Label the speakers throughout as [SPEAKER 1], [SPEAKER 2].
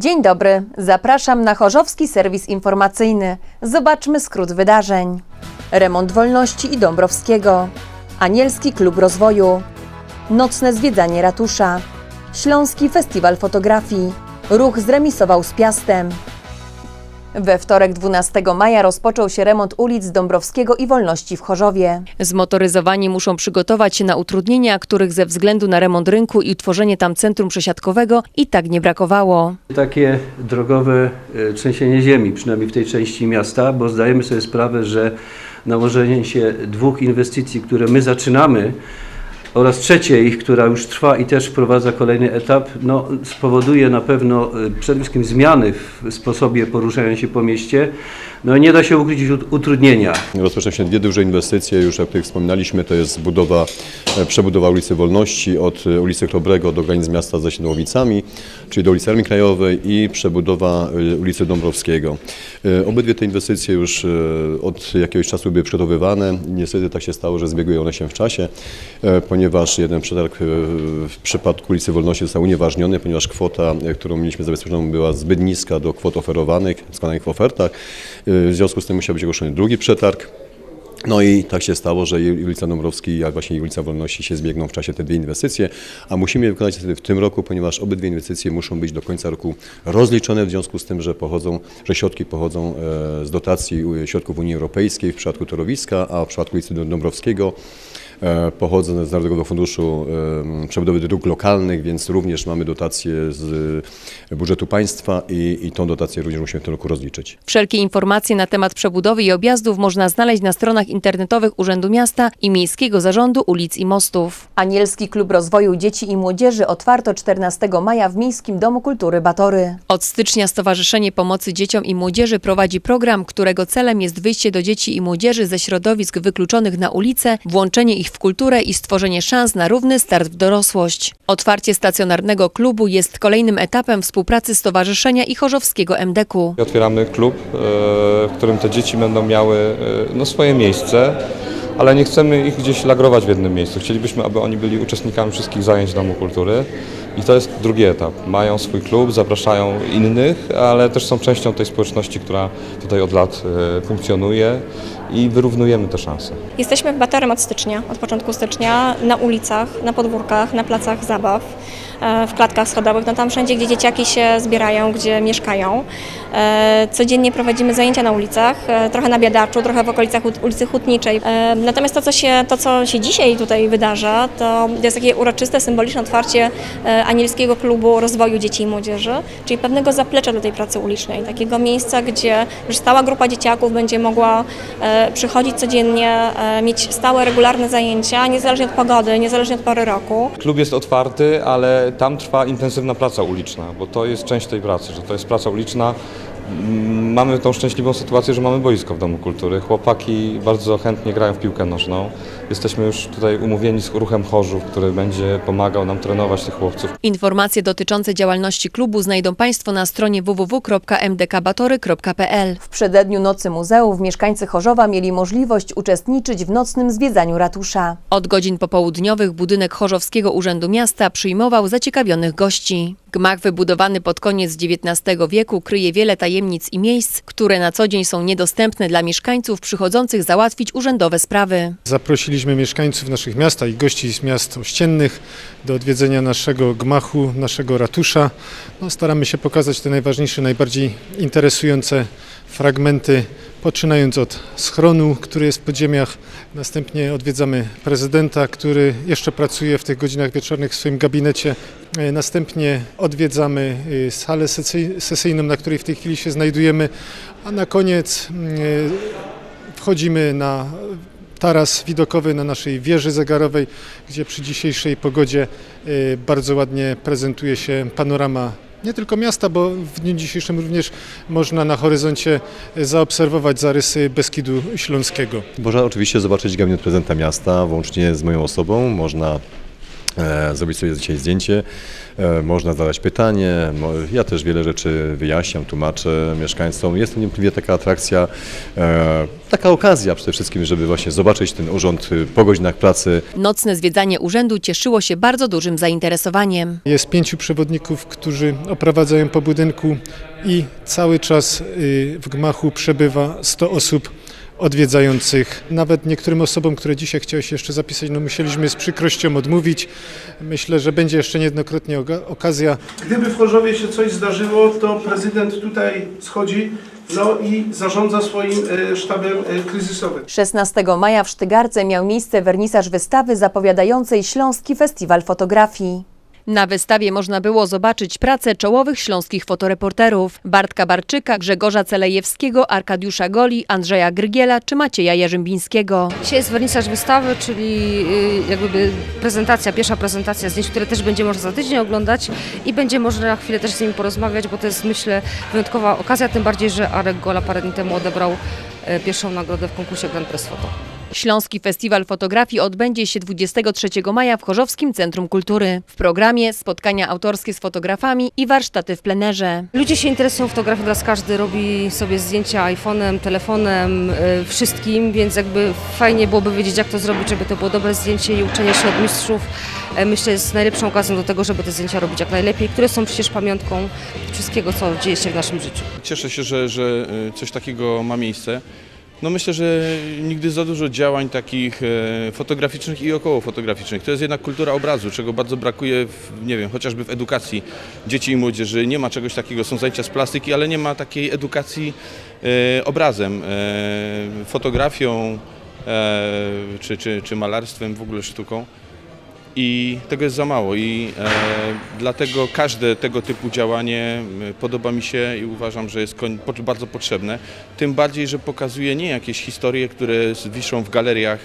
[SPEAKER 1] Dzień dobry, zapraszam na Chorzowski Serwis Informacyjny. Zobaczmy skrót wydarzeń. Remont Wolności i Dąbrowskiego. Anielski Klub Rozwoju. Nocne zwiedzanie ratusza. Śląski Festiwal Fotografii. Ruch zremisował z Piastem. We wtorek 12 maja rozpoczął się remont ulic Dąbrowskiego i Wolności w Chorzowie. Zmotoryzowani muszą przygotować się na utrudnienia, których ze względu na remont rynku i utworzenie tam centrum przesiadkowego i tak nie brakowało.
[SPEAKER 2] Takie drogowe e, trzęsienie ziemi, przynajmniej w tej części miasta, bo zdajemy sobie sprawę, że nałożenie się dwóch inwestycji, które my zaczynamy, oraz trzeciej, która już trwa i też wprowadza kolejny etap, no, spowoduje na pewno e, przede wszystkim zmiany w sposobie poruszania się po mieście. No nie da się ukryć ut- utrudnienia.
[SPEAKER 3] Rozpoczną się dwie duże inwestycje, już o których wspominaliśmy, to jest budowa, e, przebudowa ulicy Wolności od e, ulicy Chrobrego do granic miasta ze Świnołowicami, czyli do ulicy Armii Krajowej i przebudowa e, ulicy Dąbrowskiego. Obydwie te inwestycje już od jakiegoś czasu były przygotowywane. Niestety tak się stało, że zbiegły one się w czasie, e, ponieważ jeden przetarg e, w przypadku ulicy Wolności został unieważniony, ponieważ kwota, e, którą mieliśmy zabezpieczoną była zbyt niska do kwot oferowanych, składanych w ofertach. E, W związku z tym musiał być ogłoszony drugi przetarg. No i tak się stało, że ulica Dąbrowski, jak właśnie ulica Wolności się zbiegną w czasie te dwie inwestycje, a musimy je wykonać w tym roku, ponieważ obydwie inwestycje muszą być do końca roku rozliczone w związku z tym, że pochodzą, że środki pochodzą z dotacji środków Unii Europejskiej w przypadku Torowiska, a w przypadku ulicy Dąbrowskiego e, pochodzą z Narodowego Funduszu e, Przebudowy Dróg Lokalnych, więc również mamy dotacje z e, budżetu państwa i, i tą dotację również musimy w tym roku rozliczyć.
[SPEAKER 1] Wszelkie informacje na temat przebudowy i objazdów można znaleźć na stronach internetowych Urzędu Miasta i Miejskiego Zarządu Ulic i Mostów. Anielski Klub Rozwoju Dzieci i Młodzieży otwarto 14 maja w Miejskim Domu Kultury Batory. Od stycznia Stowarzyszenie Pomocy Dzieciom i Młodzieży prowadzi program, którego celem jest wyjście do dzieci i młodzieży ze środowisk wykluczonych na ulicę, włączenie ich w kulturę i stworzenie szans na równy start w dorosłość. Otwarcie stacjonarnego klubu jest kolejnym etapem współpracy Stowarzyszenia i Chorzowskiego MDK-u.
[SPEAKER 4] Otwieramy klub, e, w którym te dzieci będą miały e, no, swoje miejsce, ale nie chcemy ich gdzieś lagrować w jednym miejscu. Chcielibyśmy, aby oni byli uczestnikami wszystkich zajęć Domu Kultury i to jest drugi etap. Mają swój klub, zapraszają innych, ale też są częścią tej społeczności, która tutaj od lat e, funkcjonuje i wyrównujemy te szanse.
[SPEAKER 5] Jesteśmy baterem od stycznia, od początku stycznia, na ulicach, na podwórkach, na placach zabaw, e, w klatkach schodowych, no tam wszędzie, gdzie dzieciaki się zbierają, gdzie mieszkają. E, Codziennie prowadzimy zajęcia na ulicach, e, trochę na Biadaczu, trochę w okolicach ulicy Hutniczej. Natomiast to co, się, to, co się dzisiaj tutaj wydarza, to jest takie uroczyste, symboliczne otwarcie Anielskiego Klubu Rozwoju Dzieci i Młodzieży, czyli pewnego zaplecza do tej pracy ulicznej, takiego miejsca, gdzie już stała grupa dzieciaków będzie mogła przychodzić codziennie, e, mieć stałe, regularne zajęcia, niezależnie od pogody, niezależnie od pory roku.
[SPEAKER 4] Klub jest otwarty, ale tam trwa intensywna praca uliczna, bo to jest część tej pracy, że to jest praca uliczna. Mm, Mamy tą szczęśliwą sytuację, że mamy boisko w Domu Kultury. Chłopaki bardzo chętnie grają w piłkę nożną. Jesteśmy już tutaj umówieni z ruchem Chorzów, który będzie pomagał nam trenować tych chłopców.
[SPEAKER 1] Informacje dotyczące działalności klubu znajdą Państwo na stronie www.mdkbatory.pl. W przededniu Nocy Muzeów mieszkańcy Chorzowa mieli możliwość uczestniczyć w nocnym zwiedzaniu ratusza. Od godzin popołudniowych budynek Chorzowskiego Urzędu Miasta przyjmował zaciekawionych gości. Gmach wybudowany pod koniec XIX wieku kryje wiele tajemnic i miejsc, które na co dzień są niedostępne dla mieszkańców przychodzących załatwić urzędowe sprawy.
[SPEAKER 6] Zaprosiliśmy mieszkańców naszych miasta i gości z miast ościennych do odwiedzenia naszego gmachu, naszego ratusza. No, staramy się pokazać te najważniejsze, najbardziej interesujące fragmenty, poczynając od schronu, który jest w podziemiach. Następnie odwiedzamy prezydenta, który jeszcze pracuje w tych godzinach wieczornych w swoim gabinecie. E, Następnie odwiedzamy y, salę sesy- sesyjną, na której w tej chwili się znajdujemy. A na koniec y, wchodzimy na taras widokowy na naszej wieży zegarowej, gdzie przy dzisiejszej pogodzie bardzo ładnie prezentuje się panorama nie tylko miasta, bo w dniu dzisiejszym również można na horyzoncie zaobserwować zarysy Beskidu Śląskiego.
[SPEAKER 3] Można oczywiście zobaczyć gabinet prezydenta miasta, włącznie z moją osobą. Można zrobić sobie dzisiaj zdjęcie, e, można zadać pytanie, ja też wiele rzeczy wyjaśniam, tłumaczę mieszkańcom. Jest to niewątpliwie taka atrakcja, e, taka okazja przede wszystkim, żeby właśnie zobaczyć ten urząd y, po godzinach pracy,
[SPEAKER 1] Nocne zwiedzanie urzędu cieszyło się bardzo dużym zainteresowaniem.
[SPEAKER 6] Jest pięciu przewodników, którzy oprowadzają po budynku i cały czas y, w gmachu przebywa 100 osób odwiedzających. Nawet niektórym osobom, które dzisiaj chciały się jeszcze zapisać, no musieliśmy z przykrością odmówić. Myślę, że będzie jeszcze niejednokrotnie okazja.
[SPEAKER 7] Gdyby w Chorzowie się coś zdarzyło, to prezydent tutaj schodzi no i zarządza swoim e, sztabem e, kryzysowym.
[SPEAKER 1] 16 maja w Sztygarce miał miejsce wernisaż wystawy zapowiadającej Śląski Festiwal Fotografii. Na wystawie można było zobaczyć pracę czołowych śląskich fotoreporterów Bartka Barczyka, Grzegorza Celejewskiego, Arkadiusza Goli, Andrzeja Grygiela czy Macieja Jarzębińskiego.
[SPEAKER 8] Dzisiaj jest wernisaż wystawy, czyli y, jakby prezentacja, pierwsza prezentacja zdjęć, które też będzie można za tydzień oglądać i będzie można na chwilę też z nimi porozmawiać, bo to jest myślę wyjątkowa okazja, tym bardziej, że Arek Gola parę dni temu odebrał e, pierwszą nagrodę w konkursie Grand Press Photo.
[SPEAKER 1] Śląski Festiwal Fotografii odbędzie się 23 maja w Chorzowskim Centrum Kultury. W programie spotkania autorskie z fotografami i warsztaty w plenerze.
[SPEAKER 8] Ludzie się interesują fotografią, teraz każdy robi sobie zdjęcia iPhone'em, telefonem, y, wszystkim, więc jakby fajnie byłoby wiedzieć, jak to zrobić, żeby to było dobre zdjęcie i uczenie się od mistrzów. e, Myślę, jest najlepszą okazją do tego, żeby te zdjęcia robić jak najlepiej, które są przecież pamiątką wszystkiego, co dzieje się w naszym życiu.
[SPEAKER 9] Cieszę się, że, że e, coś takiego ma miejsce. No myślę, że nigdy za dużo działań takich e, fotograficznych i około fotograficznych. To jest jednak kultura obrazu, czego bardzo brakuje, w, nie wiem, chociażby w edukacji dzieci i młodzieży. Nie ma czegoś takiego, są zajęcia z plastyki, ale nie ma takiej edukacji e, obrazem, e, fotografią czy, czy, czy malarstwem, w ogóle sztuką. I tego jest za mało i e, dlatego każde tego typu działanie e, podoba mi się i uważam, że jest bardzo potrzebne. Tym bardziej, że pokazuje nie jakieś historie, które wiszą w galeriach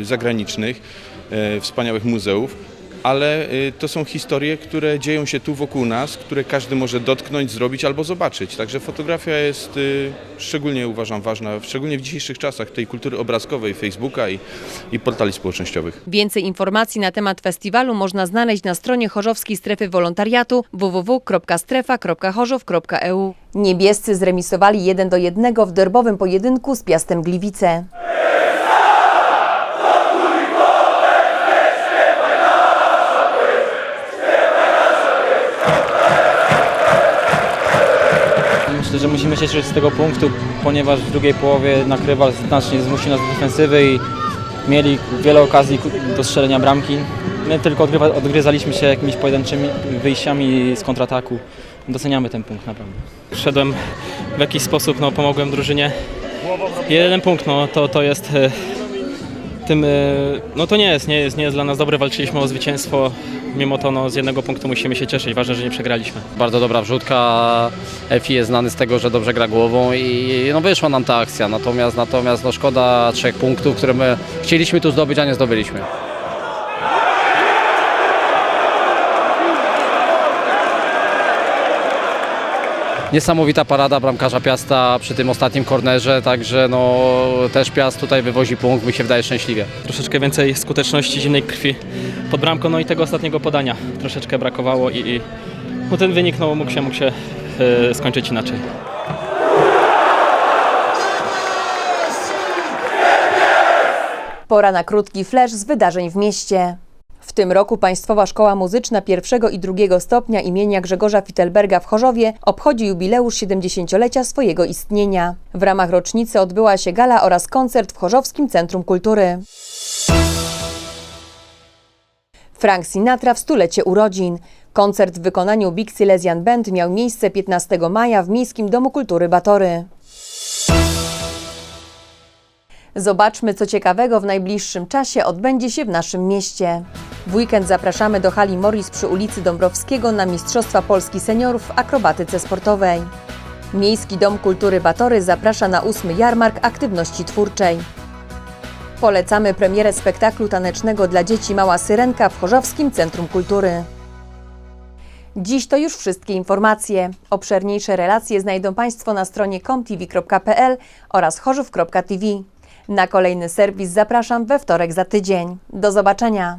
[SPEAKER 9] e, zagranicznych, e, wspaniałych muzeów, ale e, to są historie, które dzieją się tu wokół nas, które każdy może dotknąć, zrobić albo zobaczyć. Także fotografia jest e, szczególnie uważam ważna, szczególnie w dzisiejszych czasach tej kultury obrazkowej, Facebooka i, i portali społecznościowych.
[SPEAKER 1] Więcej informacji na temat festiwalu można znaleźć na stronie Chorzowskiej Strefy Wolontariatu www.strefa.chorzów.eu. Niebiescy zremisowali 1 do 1 w derbowym pojedynku z Piastem Gliwice.
[SPEAKER 10] Myślę, że musimy się cieszyć z tego punktu, ponieważ w drugiej połowie nakrywal znacznie zmusił nas do defensywy i mieli wiele okazji do strzelenia bramki. My tylko odgryzaliśmy się jakimiś pojedynczymi wyjściami z kontrataku. Doceniamy ten punkt naprawdę.
[SPEAKER 11] Szedłem w jakiś sposób, no, pomogłem drużynie. Jeden punkt, no, to, to jest e, tym, e, no to nie jest, nie jest, nie jest dla nas dobre, walczyliśmy o zwycięstwo, mimo to no, z jednego punktu musimy się cieszyć, ważne, że nie przegraliśmy.
[SPEAKER 12] Bardzo dobra wrzutka. Efi jest znany z tego, że dobrze gra głową i no wyszła nam ta akcja. Natomiast natomiast no szkoda trzech punktów, które my chcieliśmy tu zdobyć, a nie zdobyliśmy. Niesamowita parada bramkarza Piasta przy tym ostatnim kornerze, także no też Piast tutaj wywozi punkt, mi się wydaje szczęśliwie.
[SPEAKER 11] Troszeczkę więcej skuteczności, zimnej krwi pod bramką, no i tego ostatniego podania troszeczkę brakowało i, i no, ten wynik no, mógł się, mógł się e, skończyć inaczej.
[SPEAKER 1] Pora na krótki flash z wydarzeń w mieście. Tym roku Państwowa Szkoła Muzyczna pierwszego i drugiego stopnia imienia Grzegorza Fittelberga w Chorzowie obchodzi jubileusz 70-lecia swojego istnienia. W ramach rocznicy odbyła się gala oraz koncert w Chorzowskim Centrum Kultury. Frank Sinatra w stulecie urodzin. Koncert w wykonaniu Big Silesian Band miał miejsce 15 maja w Miejskim Domu Kultury Batory. Zobaczmy, co ciekawego w najbliższym czasie odbędzie się w naszym mieście. W weekend zapraszamy do hali Morris przy ulicy Dąbrowskiego na Mistrzostwa Polski Seniorów w akrobatyce sportowej. Miejski Dom Kultury Batory zaprasza na ósmy jarmark aktywności twórczej. Polecamy premierę spektaklu tanecznego dla dzieci Mała Syrenka w Chorzowskim Centrum Kultury. Dziś to już wszystkie informacje. Obszerniejsze relacje znajdą Państwo na stronie comtv.pl oraz chorzów.tv. Na kolejny serwis zapraszam we wtorek za tydzień. Do zobaczenia.